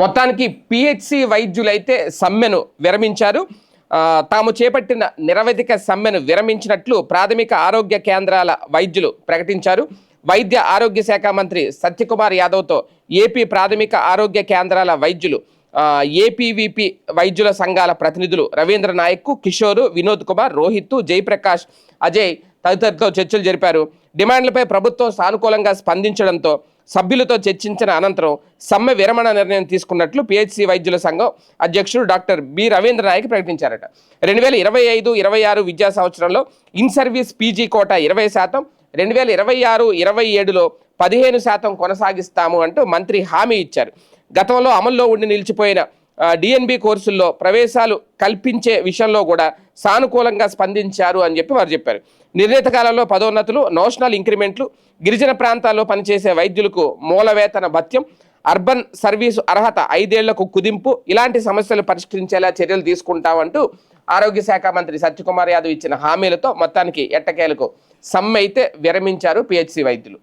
మొత్తానికి పిహెచ్సి వైద్యులైతే సమ్మెను విరమించారు. తాము చేపట్టిన నిరవధిక సమ్మెను విరమించినట్లు ప్రాథమిక ఆరోగ్య కేంద్రాల వైద్యులు ప్రకటించారు. వైద్య ఆరోగ్య శాఖ మంత్రి సత్యకుమార్ యాదవ్తో ఏపీ ప్రాథమిక ఆరోగ్య కేంద్రాల వైద్యులు ఏపీవీపీ వైద్యుల సంఘాల ప్రతినిధులు రవీంద్ర నాయక్ కిషోరు వినోద్ కుమార్ రోహిత్ జయప్రకాష్ అజయ్ తదితరులతో చర్చలు జరిపారు. డిమాండ్లపై ప్రభుత్వం సానుకూలంగా స్పందించడంతో సభ్యులతో చర్చించిన అనంతరం సమ్మె విరమణ నిర్ణయం తీసుకున్నట్లు పిహెచ్సి వైద్యుల సంఘం అధ్యక్షుడు డాక్టర్ బి రవీంద్ర నాయక్ ప్రకటించారట. రెండు వేల ఇరవై ఐదు ఇరవై ఆరు విద్యా సంవత్సరంలో ఇన్ సర్వీస్ పీజీ కోట ఇరవై శాతం రెండు వేల ఇరవై ఆరు ఇరవై ఏడులో పదిహేను శాతం కొనసాగిస్తాము అంటూ మంత్రి హామీ ఇచ్చారు. గతంలో అమల్లో ఉండి నిలిచిపోయిన డిఎన్బి కోర్సుల్లో ప్రవేశాలు కల్పించే విషయంలో కూడా సానుకూలంగా స్పందించారు అని చెప్పి వారు చెప్పారు. నిర్ణీత కాలంలో పదోన్నతులు నోషనల్ ఇంక్రిమెంట్లు గిరిజన ప్రాంతాల్లో పనిచేసే వైద్యులకు మూలవేతన భత్యం అర్బన్ సర్వీసు అర్హత ఐదేళ్ళకు కుదింపు ఇలాంటి సమస్యలు పరిష్కరించేలా చర్యలు తీసుకుంటామంటూ ఆరోగ్య శాఖ మంత్రి సత్యకుమార్ యాదవ్ ఇచ్చిన హామీలతో మొత్తానికి ఎట్టకేలకు సమ్మె అయితే విరమించారు పిహెచ్సి వైద్యులు.